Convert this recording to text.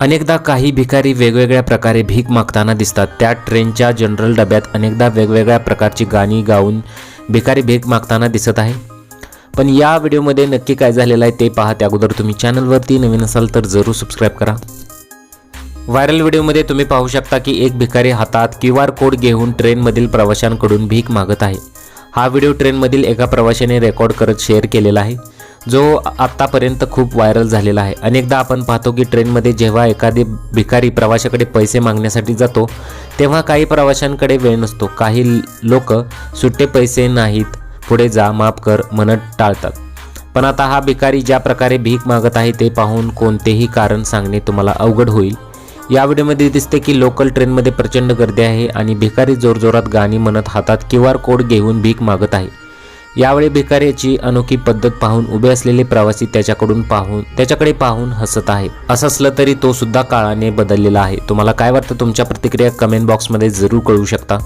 अनेकदा काही भिकारी वेगवेगळ्या प्रकारे भीक मागताना दिसतात. त्या ट्रेनच्या जनरल डब्यात अनेकदा वेगवेगळ्या प्रकारची गाणी गाऊन भिकारी भीक मागताना दिसत आहे. पण या व्हिडिओमध्ये नक्की काय झालेलं आहे ते पाहा त्या अगोदर तुम्ही चॅनलवरती नवीन असाल तर जरूर सबस्क्राईब करा. व्हायरल व्हिडिओमध्ये तुम्ही पाहू शकता की एक भिकारी हातात क्यू आर कोड घेऊन ट्रेनमधील प्रवाशांकडून भीक मागत आहे. हा व्हिडिओ ट्रेनमधील एका प्रवाशाने रेकॉर्ड करत शेअर केलेला आहे. जो आत्तापर्यंत खूप व्हायरल झालेला आहे. अनेकदा आपण पाहतो की ट्रेनमध्ये जेव्हा एखादी भिकारी प्रवाशाकडे पैसे मागण्यासाठी जातो तेव्हा काही प्रवाशांकडे वेळ नसतो. काही लोक सुट्टे पैसे नाहीत पुढे जा माफ कर म्हणत टाळतात. पण आता हा भिकारी ज्या प्रकारे भीक मागत आहे ते पाहून कोणतेही कारण सांगणे तुम्हाला अवघड होईल. या व्हिडिओमध्ये दिसते की लोकल ट्रेनमध्ये प्रचंड गर्दी आहे आणि भिकारी जोरजोरात गाणी म्हणत हातात क्यू आर कोड घेऊन भीक मागत आहे. यावेळी भिकाऱ्याची अनोखी पद्धत पाहून उभे असलेले प्रवासी त्याच्याकडून पाहून त्याच्याकडे पाहून हसत आहे. असं असलं तरी तो सुद्धा काळाने बदललेला आहे. तुम्हाला काय वाटतं? तुमच्या प्रतिक्रिया कमेंट बॉक्समध्ये जरूर कळू शकता.